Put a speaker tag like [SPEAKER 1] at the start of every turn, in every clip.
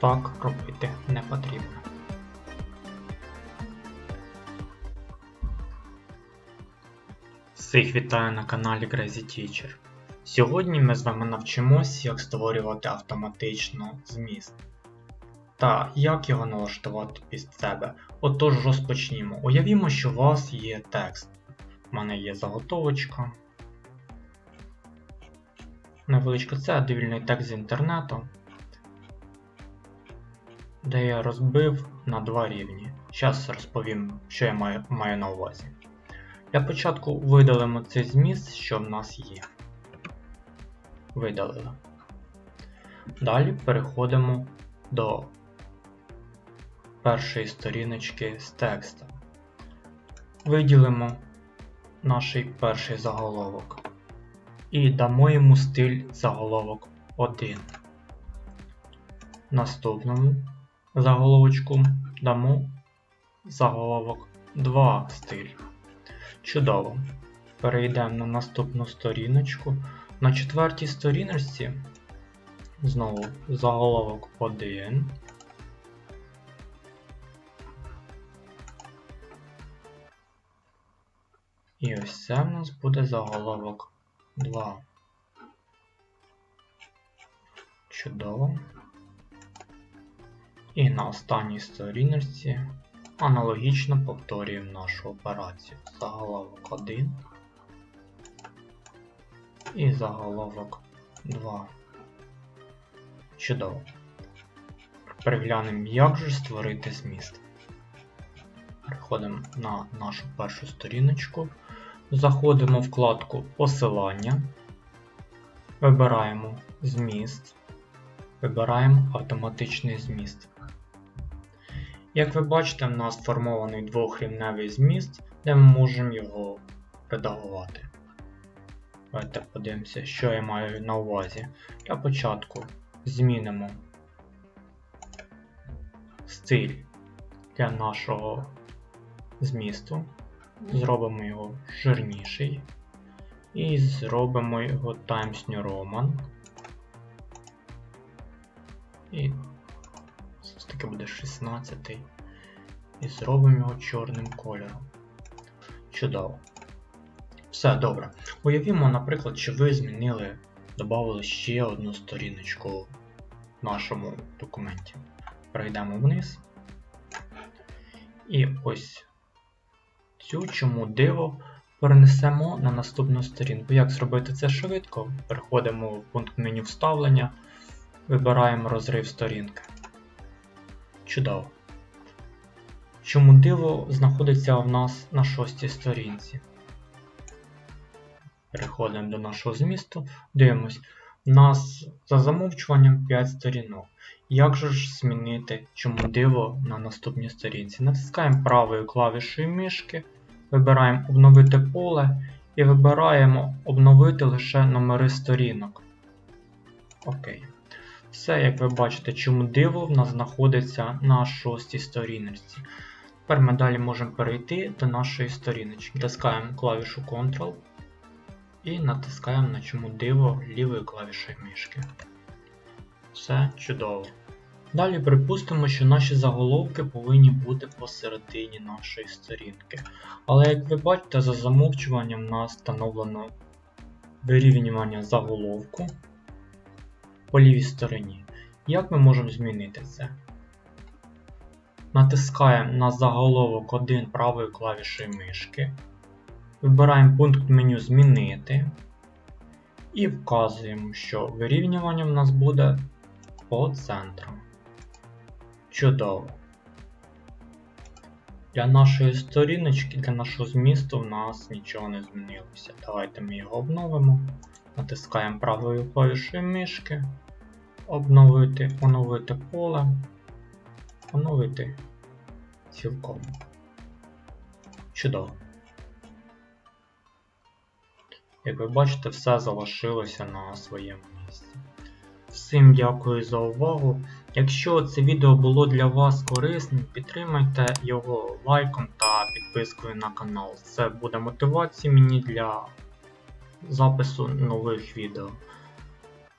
[SPEAKER 1] Так робити не потрібно. Всіх вітаю на каналі Crazy Teacher. Сьогодні ми з вами навчимось, як створювати автоматично зміст. Та як його налаштувати під себе. Отож розпочнімо. Уявімо, що у вас є текст. У мене є заготовочка. Невеличка це довільний текст з інтернету, де я розбив на два рівні. Зараз розповім, що я маю, маю на увазі. Для початку видалимо цей зміст, що в нас є. Видалили. Далі переходимо до першої сторіночки з текстом. Виділимо наш перший заголовок. І дамо йому стиль заголовок 1. Наступному заголовочку дамо заголовок 2 стиль. Чудово. Перейдемо на наступну сторіночку. На четвертій сторіночці знову заголовок 1. І ось це в нас буде заголовок 2. Чудово. І на останній сторіночці аналогічно повторюємо нашу операцію. Заголовок 1 і заголовок 2. Чудово. Переглянемо, як же створити зміст. Переходимо на нашу першу сторіночку. Заходимо в вкладку Посилання. Вибираємо зміст. Вибираємо автоматичний зміст. Як ви бачите, в нас сформований двохрівневий зміст, де ми можемо його редагувати. Давайте подивимося, що я маю на увазі. Для початку змінимо стиль для нашого змісту. Зробимо його жирніший. І зробимо його Times New Roman. І це буде 16 І зробимо його чорним кольором. Чудово. Все добре. Уявімо, наприклад, що ви змінили, додали ще одну сторіночку в нашому документі. Перейдемо вниз. І ось цю чому диво перенесемо на наступну сторінку. Як зробити це швидко? Переходимо в пункт меню вставлення, вибираємо розрив сторінки. Чудово. Чому диво знаходиться в нас на шостій сторінці? Переходимо до нашого змісту, дивимось. У нас за замовчуванням 5 сторінок. Як же ж змінити чому диво на наступній сторінці? Натискаємо правою клавішою мишки, вибираємо обновити поле і вибираємо обновити лише номери сторінок. Окей. Все, як ви бачите, чому диво в нас знаходиться на шостій сторіночці. Тепер ми далі можемо перейти до нашої сторіночки. Натискаємо клавішу Ctrl і натискаємо на чому диво лівою клавішою мишки. Все чудово. Далі припустимо, що наші заголовки повинні бути посередині нашої сторінки. Але як ви бачите, за замовчуванням у нас встановлено вирівнювання заголовку по лівій стороні. Як ми можемо змінити це? Натискаємо на заголовок 1 правою клавішою мишки. Вибираємо пункт меню Змінити. І вказуємо, що вирівнювання в нас буде по центру. Чудово. Для нашої сторіночки, для нашого змісту в нас нічого не змінилося. Давайте ми його обновимо. Натискаємо правою клавішою мишки. Обновити, оновити поле. Оновити цілком. Чудово. Як ви бачите, все залишилося на своєму місці. Всім дякую за увагу. Якщо це відео було для вас корисним, підтримайте його лайком та підпискою на канал. Це буде мотивацією мені для запису нових відео.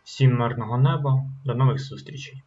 [SPEAKER 1] Всім мирного неба, до нових зустрічей!